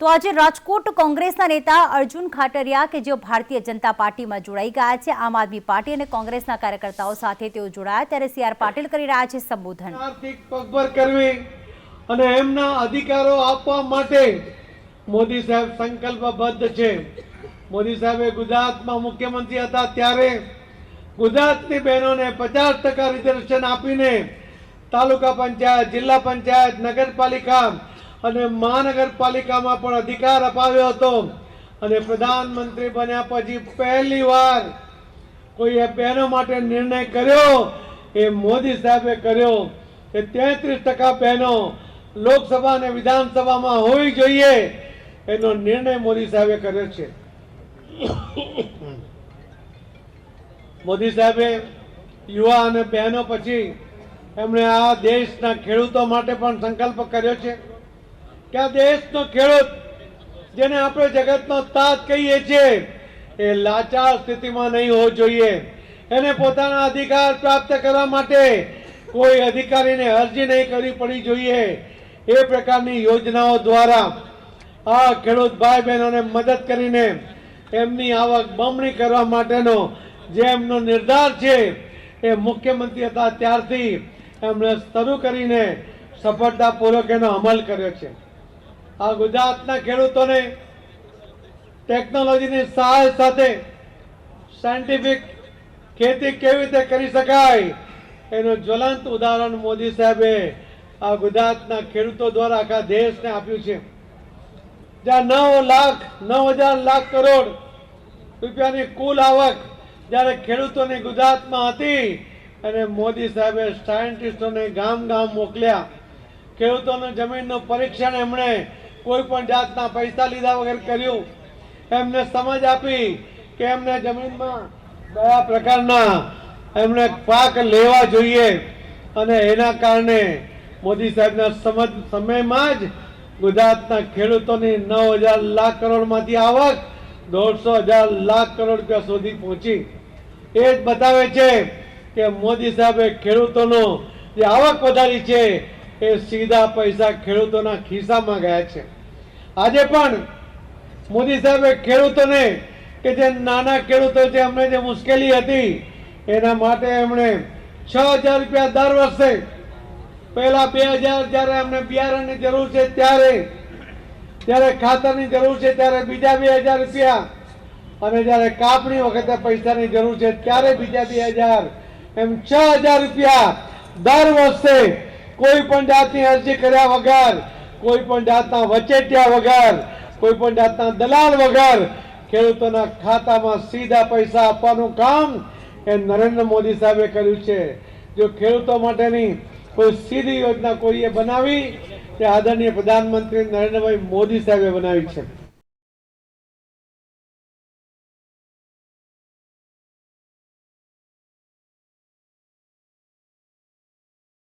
તો આજે રાજકોટ કોંગ્રેસના નેતા અર્જુન ખાટરિયા કે જેઓ ભારતીય જનતા પાર્ટીમાં જોડાઈ ગયા છે, આમ આદમી પાર્ટી અને કોંગ્રેસના કાર્યકર્તાઓ સાથે તેઓ જોડાયા ત્યારે સી આર પાટીલ કરી રહ્યા છે સંબોધન. આર્થિક પગભર કરવી અને એમના અધિકારો આપવા માટે મોદી સાહેબ સંકલ્પબદ્ધ છે. મોદી સાહેબે ગુજરાતમાં મુખ્યમંત્રી હતા ત્યારે ગુજરાતની બહેનોને પચાસ ટકા રિઝર્વેશન આપીને તાલુકા પંચાયત, જિલ્લા પંચાયત, નગરપાલિકા અને મહાનગરપાલિકામાં પણ અધિકાર અપાવ્યો હતો. અને પ્રધાનમંત્રી બન્યા પછી પહેલી વાર કોઈએ બહેનો માટે નિર્ણય કર્યો એ મોદી સાહેબે કર્યો કે તેત્રીસ ટકા બહેનો લોકસભા અને વિધાનસભામાં હોવી જોઈએ એનો નિર્ણય મોદી સાહેબે કર્યો છે. મોદી સાહેબે યુવા અને બહેનો પછી એમણે આ દેશના ખેડૂતો માટે પણ સંકલ્પ કર્યો છે. કે આ દેશનો ખેડૂત, જેને આપણે જગતનો તાત કહીએ છીએ, એ લાચાર સ્થિતિમાં નહીં હોવો જોઈએ. એને પોતાના અધિકાર પ્રાપ્ત કરવા માટે કોઈ અધિકારીને અરજી નહીં કરવી પડી જોઈએ. એ પ્રકારની યોજનાઓ દ્વારા આ ખેડૂત ભાઈ બહેનોને મદદ કરીને એમની આવક બમણી કરવા માટેનો જે એમનો નિર્ધાર છે, એ મુખ્યમંત્રી હતા ત્યારથી એમણે શરૂ કરીને સફળતાપૂર્વક એનો અમલ કર્યો છે. આ ગુજરાતના ખેડૂતોને ટેકનોલોજીની સહાય સાથે સાયન્ટિફિક ખેતી કેવી રીતે કરી શકાય એનું જ્વલંત ઉદાહરણ મોદી સાહેબે આ ગુજરાતના ખેડૂતો દ્વારા આખા દેશને આપ્યું છે. જ્યાં નવ લાખ, નવ હજાર લાખ કરોડ રૂપિયાની કુલ આવક જ્યારે ખેડૂતોની ગુજરાતમાં હતી અને મોદી સાહેબે સાયન્ટિસ્ટોને ગામ ગામ મોકલ્યા. ખેડૂતોની જમીનનું પરીક્ષણ એમણે કોઈ પણ જાતના પૈસા લીધા વગર કર્યું, એમને સમજ આપી કે એમને જમીનમાં કયા પ્રકારના એમને પાક લેવા જોઈએ અને એના કારણે મોદી સાહેબના સમજ, સમયમાં જ ગુજરાતના ખેડૂતોની નવ હજાર લાખ કરોડમાંથી આવક દોઢસો હજાર લાખ કરોડ રૂપિયા સુધી પહોંચી. એ જ બતાવે છે કે મોદી સાહેબે ખેડૂતોનો જે આવક વધારી છે, એ સીધા પૈસા ખેડૂતોના ખિસ્સામાં ગયા છે. આજે પણ મોદી સાહેબે ખેડૂતોને કે જે નાના ખેડૂતો છે, અમને જે મુશ્કેલી હતી, એના માટે એમણે છ હજાર રૂપિયા દર વર્ષે પહેલા બે હજાર જ્યારે અમને બિયારણની જરૂર છે ત્યારે ત્યારે ખાતરની જરૂર છે, ત્યારે બીજા બે હજાર રૂપિયા અને જ્યારે કાપણી વખતે પૈસાની જરૂર છે, ત્યારે બીજા બે હજાર. એમ છ હજાર રૂપિયા દર વર્ષે કોઈ પણ જાતની અરજી કર્યા વગર કોઈ પણ જાતના વચેટિયા વગર, કોઈ પણ જાતના દલાલ વગર ખેડૂતોના ખાતામાં સીધા પૈસા આપવાનું કામ એ નરેન્દ્ર મોદી સાહેબે કર્યું છે. જો ખેડૂતો માટેની કોઈ સીધી યોજના કોઈએ બનાવી, તે આદરણીય પ્રધાનમંત્રી નરેન્દ્રભાઈ મોદી સાહેબે બનાવી છે.